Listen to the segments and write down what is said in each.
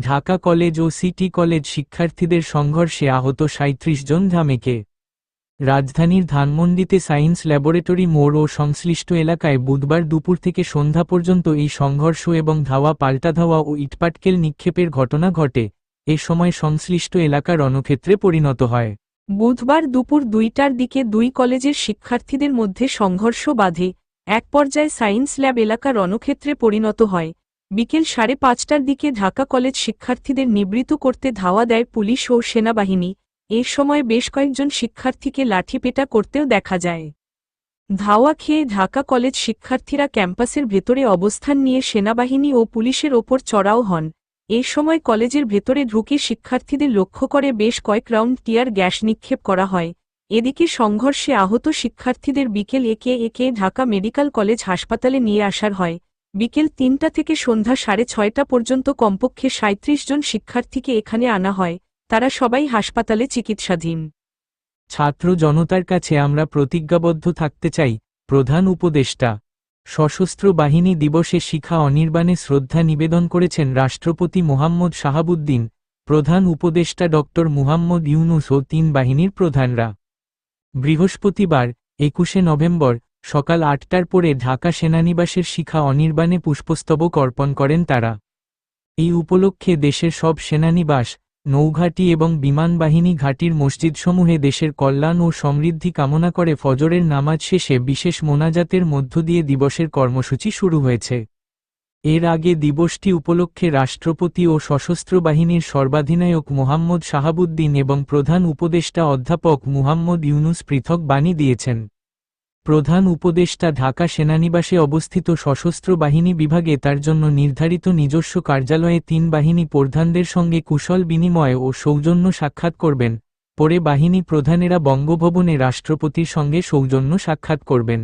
Dhaka college ও city college শিক্ষার্থীদের সংঘর্ষে আহত সাঁত্রিশ জন ধামেকে রাজধানীর ধানমন্ডিতে সায়েন্স ল্যাবরেটরি মোড় ও সংশ্লিষ্ট এলাকায় বুধবার দুপুর থেকে সন্ধ্যা পর্যন্ত এই সংঘর্ষ এবং ধাওয়া পাল্টা ধাওয়া ও ইটপাটকেল নিক্ষেপের ঘটনা ঘটে। এ সময় সংশ্লিষ্ট এলাকা রণক্ষেত্রে পরিণত হয়। বুধবার দুপুর দুইটার দিকে দুই কলেজের শিক্ষার্থীদের মধ্যে সংঘর্ষ বাধে। এক পর্যায়ে সায়েন্স ল্যাব এলাকা রণক্ষেত্রে পরিণত হয়। বিকেল সাড়ে পাঁচটার দিকে ঢাকা কলেজ শিক্ষার্থীদের নিবৃত করতে ধাওয়া দেয় পুলিশ ও সেনাবাহিনী। এ সময় বেশ কয়েকজন শিক্ষার্থীকে লাঠিপেটা করতেও দেখা যায়। ধাওয়া খেয়ে ঢাকা কলেজ শিক্ষার্থীরা ক্যাম্পাসের ভেতরে অবস্থান নিয়ে সেনাবাহিনী ও পুলিশের ওপর চড়াও হন। এ সময় কলেজের ভেতরে ঢুকে শিক্ষার্থীদের লক্ষ্য করে বেশ কয়েক রাউন্ড টিয়ার গ্যাস নিক্ষেপ করা হয়। এদিকে সংঘর্ষে আহত শিক্ষার্থীদের বিকেল একে একে ঢাকা মেডিকেল কলেজ হাসপাতালে নিয়ে আসার হয়। বিকেল তিনটা থেকে সন্ধ্যা সাড়ে ছয়টা পর্যন্ত কমপক্ষে সাঁত্রিশ জন শিক্ষার্থীকে এখানে আনা হয়, তারা সবাই হাসপাতালে চিকিৎসাধীন। ছাত্র জনতার কাছে আমরা প্রতিজ্ঞাবদ্ধ থাকতে চাই, প্রধান উপদেষ্টা। সশস্ত্র বাহিনী দিবসে শিখা অনির্বাণে শ্রদ্ধা নিবেদন করেছেন রাষ্ট্রপতি মোহাম্মদ শাহাবুদ্দিন, প্রধান উপদেষ্টা ড. মুহাম্মদ ইউনুস ও তিন বাহিনীর প্রধানরা। বৃহস্পতিবার, একুশে নভেম্বর সকাল আটটার পরে ঢাকা সেনানিবাসের শিখা অনির্বাণে পুষ্পস্তবক অর্পণ করেন তারা। এই উপলক্ষে দেশের সব সেনানিবাস, নৌঘাটি এবং বিমান বাহিনী ঘাটির মসজিদসমূহে দেশের কল্যাণ ও সমৃদ্ধি কামনা করে ফজরের নামাজ শেষে বিশেষ মোনাজাতের মধ্য দিয়ে দিবসের কর্মসূচি শুরু হয়েছে। এর আগে দিবসটি উপলক্ষে রাষ্ট্রপতি ও সশস্ত্র বাহিনীর সর্বাধিনায়ক মোহাম্মদ শাহাবুদ্দিন এবং প্রধান উপদেষ্টা অধ্যাপক মুহাম্মদ ইউনুস পৃথক বাণী দিয়েছেন। প্রধান উপদেষ্টা ঢাকা সেনানিবাসে অবস্থিত সশস্ত্র বাহিনী বিভাগে তার জন্য নির্ধারিত নিজস্ব কার্যালয়ে তিন বাহিনী প্রধানদের সঙ্গে কুশল বিনিময় ও সৌজন্য সাক্ষাৎ করবেন। পরে বাহিনী প্রধানেরা বঙ্গভবনে রাষ্ট্রপতির সঙ্গে সৌজন্য সাক্ষাৎ করবেন।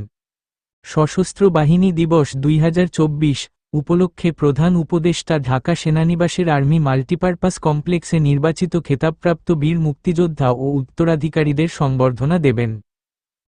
সশস্ত্র বাহিনী দিবস দুই হাজার চব্বিশ উপলক্ষে প্রধান উপদেষ্টা ঢাকা সেনানিবাসের আর্মি মাল্টিপারপাস কমপ্লেক্সে নির্বাচিত খেতাবপ্রাপ্ত বীর মুক্তিযোদ্ধা ও উত্তরাধিকারীদের সংবর্ধনা দেবেন।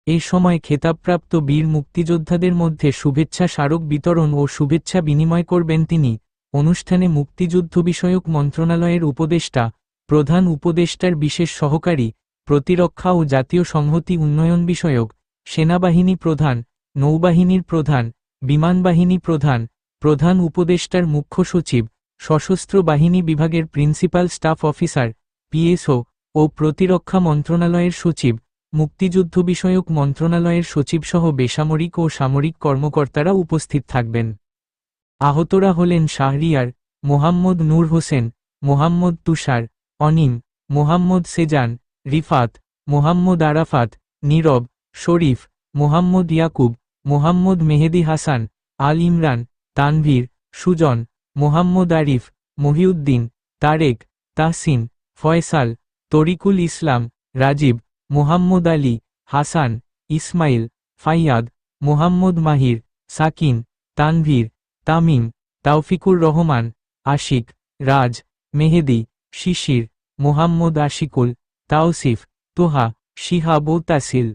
এ সময় খেতাবপ্রাপ্ত বীর মুক্তিযোদ্ধাদের মধ্যে শুভেচ্ছা স্মারক বিতরণ ও শুভেচ্ছা বিনিময় করবেন তিনি। অনুষ্ঠানে মুক্তিযুদ্ধ বিষয়ক মন্ত্রণালয়ের উপদেষ্টা, প্রধান উপদেষ্টার বিশেষ সহকারী, প্রতিরক্ষা ও জাতীয় সংহতি উন্নয়ন বিষয়ক, সেনাবাহিনী প্রধান, নৌবাহিনীর প্রধান বিমানবাহিনী প্রধান প্রধান উপদেষ্টার মুখ্য সচিব, সশস্ত্র বাহিনী বিভাগের প্রিন্সিপাল স্টাফ অফিসার পিএসও ও প্রতিরক্ষা মন্ত্রণালয়ের সচিব মুক্তিযুদ্ধ বিষয়ক মন্ত্রণালয়ের সচিবসহ বেসামরিক ও সামরিক কর্মকর্তারা উপস্থিত থাকবেন। আহতরা হলেন শাহরিয়ার, মোহাম্মদ নূর হোসেন, মোহাম্মদ তুষার, অনিম, মোহাম্মদ সেজান, রিফাত, মোহাম্মদ আরাফাত, নীরব, শরীফ, মোহাম্মদ ইয়াকুব, মোহাম্মদ মেহেদি হাসান, আল ইমরান, তানভীর, সুজন, মোহাম্মদ আরিফ, মহিউদ্দিন, তারেক, তাহসিন, ফয়সাল, তরিকুল ইসলাম, রাজীব মোহাম্মদ আলী, হাসান, ইসমাইল, ফাইয়াদ, মোহাম্মদ মাহির, সাকিন, তানভীর, তামিম, তাওফিকুর রহমান, আশিক, রাজ, মেহেদি, শিশির, মোহাম্মদ আশিকুল, তাওসিফ, তোহা, শিহাব ও তাসিল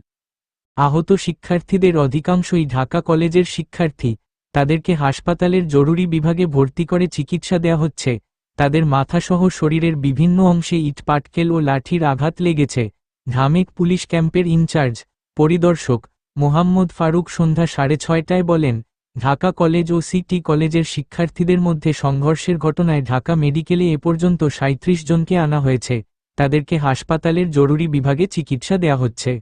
আহত শিক্ষার্থীদের অধিকাংশই ঢাকা কলেজের শিক্ষার্থী। তাদেরকে হাসপাতালের জরুরি বিভাগে ভর্তি করে চিকিৎসা দেয়া হচ্ছে। তাদের মাথাসহ শরীরের বিভিন্ন অংশে ইট পাটকেল ও লাঠির আঘাত লেগেছে। ঢামেক পুলিশ ক্যাম্পের ইনচার্জ, পরিদর্শক, মোহাম্মদ ফারুক সন্ধ্যা সাড়ে ছয়টায় বলেন, ঢাকা কলেজ ও সিটি কলেজের শিক্ষার্থীদের মধ্যে সংঘর্ষের ঘটনায় ঢাকা মেডিকেলে এ পর্যন্ত সাঁত্রিশ জনকে আনা হয়েছে। তাদেরকে হাসপাতালের জরুরি বিভাগে চিকিৎসা দেয়া হচ্ছে।